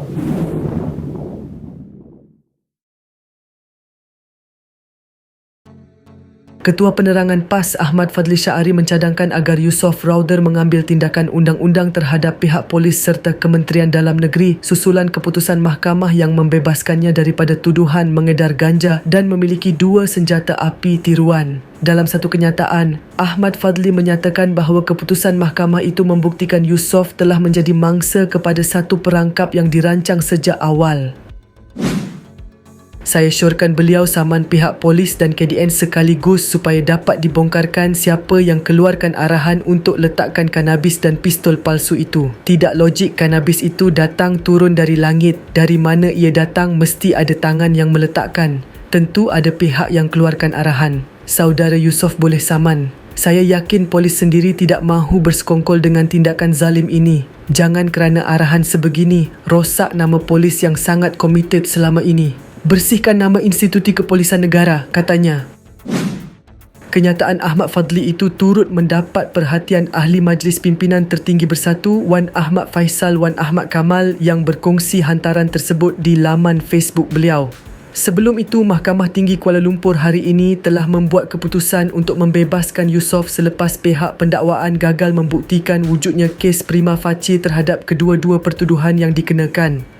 ハハハハ! Ketua Penerangan PAS Ahmad Fadli Syari mencadangkan agar Yusof Rauder mengambil tindakan undang-undang terhadap pihak polis serta Kementerian Dalam Negeri susulan keputusan mahkamah yang membebaskannya daripada tuduhan mengedar ganja dan memiliki dua senjata api tiruan. Dalam satu kenyataan, Ahmad Fadli menyatakan bahawa keputusan mahkamah itu membuktikan Yusof telah menjadi mangsa kepada satu perangkap yang dirancang sejak awal. Saya syorkan beliau saman pihak polis dan KDN sekaligus supaya dapat dibongkarkan siapa yang keluarkan arahan untuk letakkan kanabis dan pistol palsu itu. Tidak logik kanabis itu datang turun dari langit. Dari mana ia datang mesti ada tangan yang meletakkan. Tentu ada pihak yang keluarkan arahan. Saudara Yusof boleh saman. Saya yakin polis sendiri tidak mahu bersekongkol dengan tindakan zalim ini. Jangan kerana arahan sebegini rosak nama polis yang sangat komited selama ini bersihkan nama institusi kepolisan negara, katanya. Kenyataan Ahmad Fadli itu turut mendapat perhatian Ahli Majlis Pimpinan Tertinggi Bersatu Wan Ahmad Faisal Wan Ahmad Kamal yang berkongsi hantaran tersebut di laman Facebook beliau. Sebelum itu, Mahkamah Tinggi Kuala Lumpur hari ini telah membuat keputusan untuk membebaskan Yusof selepas pihak pendakwaan gagal membuktikan wujudnya kes prima facie terhadap kedua-dua pertuduhan yang dikenakan.